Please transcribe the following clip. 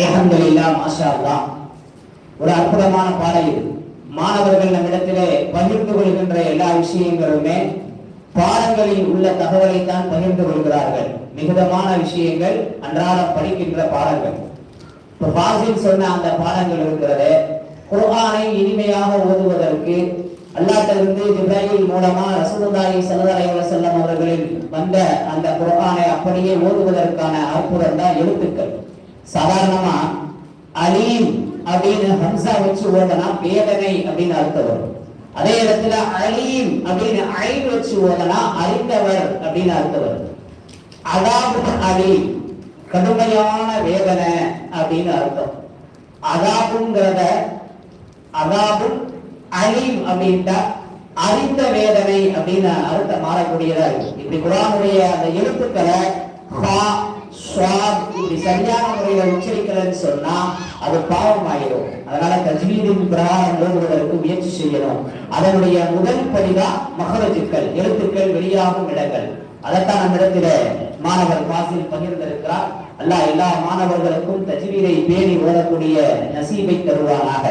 அல்ஹம்துலில்லா மாஷா ஒரு அற்புதமான பாடல் இது. மாணவர்கள் நம்மிடத்திலே பகிர்ந்து கொள்கின்ற எல்லா விஷயங்களுமே பாடங்களில் உள்ள தகவலைத்தான் பகிர்ந்து கொள்கிறார்கள். மிகுதமான விஷயங்கள் அன்றாடம் படிக்கின்ற பாடங்கள். இப்ப பாசில் சொன்ன அந்த பாடங்கள் இருக்கிறது குர்ஆனை இனிமையாக ஓதுவதற்கு அல்லாட்டிலிருந்து ஜிப்ராஹில் மூலமா ரசூலுல்லாஹி ஸல்லல்லாஹு அலைஹி வஸல்லம் அவர்களில் வந்த அந்த குர்ஆனை அப்படியே ஓதுவதற்கான அற்புதம் தான் எழுத்துக்கள். சாதாரணமா அலீம் அப்படின்னு ஹம்சா வச்சு ஓதனா வேதனை அப்படின்னு அர்த்தம் வரும். அதே இடத்துல அலீம் அப்படின்னு ஐன் வச்சு ஓதனா அறிந்தவர் அப்படின்னு அர்த்தம் வரும். அதாவது அலீம் கடுமையான வேதனை அப்படின்னு அர்த்தம். அதாபுங்கிறத அதாபு அலீம் அப்படின்ட்டா அறிந்த வேதனை அப்படின்னு அர்த்தம் மாறக்கூடியதா இருக்கு. இப்படி குரானுடைய அந்த எழுத்துக்களை இப்படி சரியான முறையில உச்சரிக்கலன்னு சொன்னா அது பாவம் ஆயிடும் அதனால தஜ்வீதின் பிரகாரம் எழுதுவதற்கு முயற்சி செய்யணும். அதனுடைய முதல் படிதான் மகரஜுக்கள் எழுத்துக்கள் வெளியாகும் இடங்கள். அதைத்தான் நம்ம இடத்துல மாணவர் வாசியில் பகிர்ந்திருக்கிறார். அல்லாஹ் எல்லா மாணவர்களுக்கும் தஜ்வீரை பேணி ஓடக்கூடிய நசீபை தருவானாக.